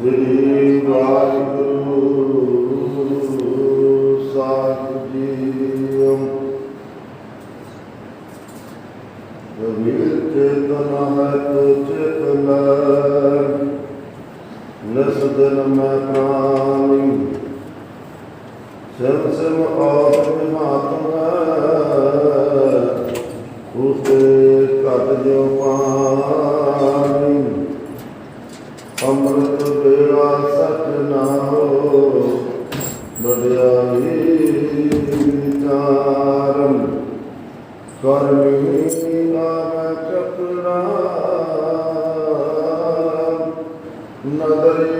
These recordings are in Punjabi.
ਸ੍ਰੀ ਵਾਹਿਗੁਰੂ ਸਾਹਿਬ ਜੀ ਕਬੀਰ ਚੇਤਨ ਹੈ ਚੇਤਨ ਨਸਦਨ ਮੈਂ ਪ੍ਰਾਣੀ ਸਿਰ ਸਿਰ ਆਪ ਮਹਾਤਮਾ ਉਸੇ ਘਟ ਜੋ ਪਾਣੀ ਅੰਮ੍ਰਿਤ ਵੇਲਾ ਸਚ ਬੜਿਆਈ ਵਿਚਾਰਮ ਕਰਮੀ ਨਾਮ ਚਕਰਾ। ਨਦਰੀ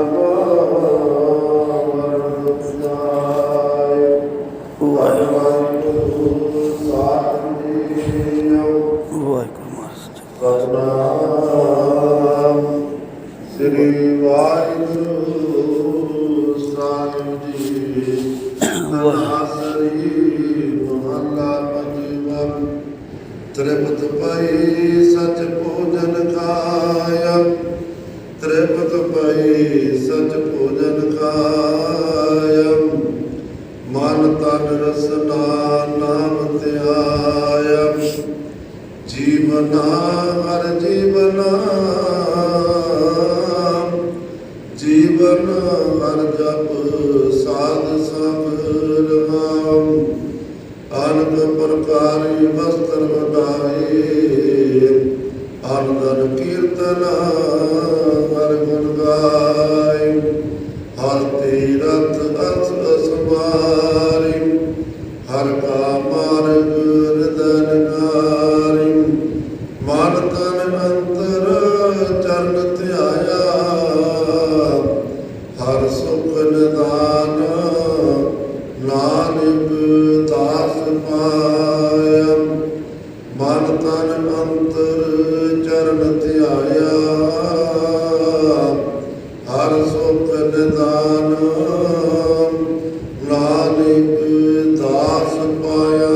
ਵਾਹਿਗੁਰੂ ਮਹਾਰਾਜ ਸ੍ਰੀ ਵਾਹਿਗੁਰੂ ਸਾਹਿਬ ਜੀ। ਸ੍ਰੀ ਮਹੱਲਾ ਪੰਜਵਾਂ। ਤ੍ਰਿਪਤ ਪਈ ਸਚ ਭੋਜਨ ਖਾਇਆ ਤ੍ਰਿਪਤ ਪਈ ਸਚ ਭੋਜਨ ਖਾਇਆ ਮਨ ਤਨ ਰਸਨਾ ਜੀਵਨਾ ਹਰ ਜੀਵਨਾ, ਜੀਵਨ ਹਰ ਜਪ ਸਾਧ ਸਬਰ ਨਾਮ ਅਨੰਦ ਪ੍ਰਕਾਰੀ ਵਸਤਰ ਵਡਾਈ ਆਨੰਦਨ ਕੀਰਤਨ ਹਰ ਸੁਖ ਨਿਦਾਨ ਨਾਨਕ ਦਾਸ ਪਾਇਆ। ਮਨ ਤਨ ਅੰਤਰ ਚਰਨ ਧਿਆਇਆ। ਹਰ ਸੁਖ ਨਿਦਾਨ ਨਾਨਕ ਦਾਸ ਪਾਇਆ।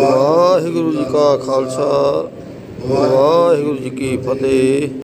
ਵਾਹਿਗੁਰੂ ਜੀ ਕਾ ਖਾਲਸਾ ਵਾਹਿਗੁਰੂ ਜੀ ਕੀ ਫਤਿਹ।